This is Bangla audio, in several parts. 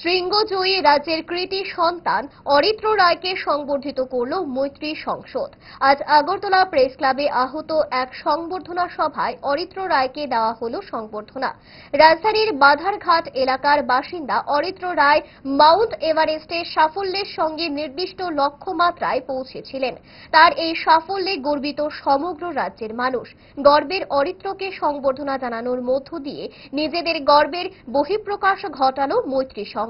শৃঙ্গজয়ী রাজ্যের কৃতি সন্তান অরিত্র রায়কে সংবর্ধিত করল মৈত্রী সংসদ। আজ আগরতলা প্রেস ক্লাবে আহত এক সংবর্ধনা সভায় অরিত্র রায়কে দেওয়া হল সংবর্ধনা। রাজধানীর বাধারঘাট এলাকার বাসিন্দা অরিত্র রায় মাউন্ট এভারেস্টে সাফল্যের সঙ্গে নির্দিষ্ট লক্ষ্যমাত্রায় পৌঁছেছিলেন। তার এই সাফল্যে গর্বিত সমগ্র রাজ্যের মানুষ। গর্বের অরিত্রকে সংবর্ধনা জানানোর মধ্য দিয়ে নিজেদের গর্বের বহিঃপ্রকাশ ঘটালো মৈত্রী সংসদ।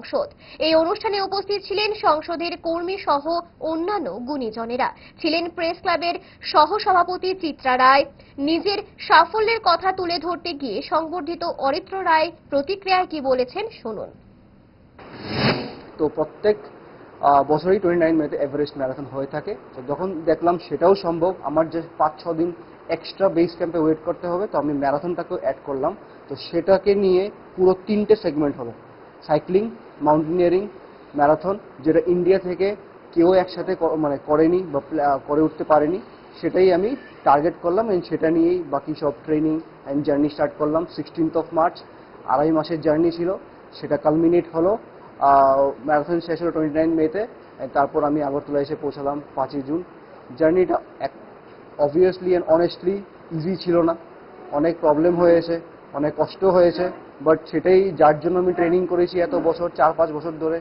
এই অনুষ্ঠানে উপস্থিত ছিলেন সংসদের কর্মী সহ অন্যান্য গুণীজনেরা। ছিলেন প্রেস ক্লাবের সহসভাপতি চিত্রা রায়। নিজের সাফল্যের কথা তুলে ধরতে গিয়ে সংবর্ধিত অরিত্র রায় প্রতিক্রিয়ায় কি বলেছেন শুনুন। তো প্রত্যেক বছরই টোয়েন্টি নাইন মেতে এভারেস্ট ম্যারাথন হয়ে থাকে। তো যখন দেখলাম সেটাও সম্ভব, আমার যে পাঁচ ছ দিন এক্সট্রা বেস ক্যাম্পে ওয়েট করতে হবে, তো আমি ম্যারাথনটাকেও অ্যাড করলাম। তো সেটাকে নিয়ে পুরো তিনটে সেগমেন্ট হলো সাইক্লিং, মাউন্টেনিয়ারিং, ম্যারাথন, যেটা ইন্ডিয়া থেকে কেউ একসাথে মানে করেনি বা করে উঠতে পারেনি, সেটাই আমি টার্গেট করলাম and সেটা নিয়েই বাকি সব ট্রেনিং অ্যান্ড জার্নি স্টার্ট করলাম। সিক্সটিন্থ অফ মার্চ আড়াই মাসের জার্নি ছিল, সেটা কালমিনেট হলো ম্যারাথন শেষ হলো টোয়েন্টি নাইন মেতে তারপর আমি আগরতলা এসে পৌঁছালাম পাঁচই জুন। জার্নিটা এক অবভিয়াসলি অ্যান্ড অনেস্টলি ইজি ছিল না, অনেক প্রবলেম হয়েছে অনেক কষ্ট হয়েছে বাট সেটাই যার জন্য আমি ট্রেনিং করেছি এত বছর চার পাঁচ বছর ধরে।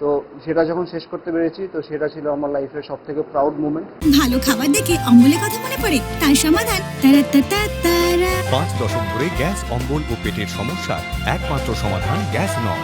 তো সেটা যখন শেষ করতে পেরেছি তো সেটা ছিল আমার লাইফের সব থেকে প্রাউড মুমেন্ট ভালো খাবার দেখে অম্বলের কথা মনে পড়ে তার সমাধান। পাঁচ দশক ধরে গ্যাস অম্বল ও পেটের সমস্যা একমাত্র সমাধান গ্যাস নল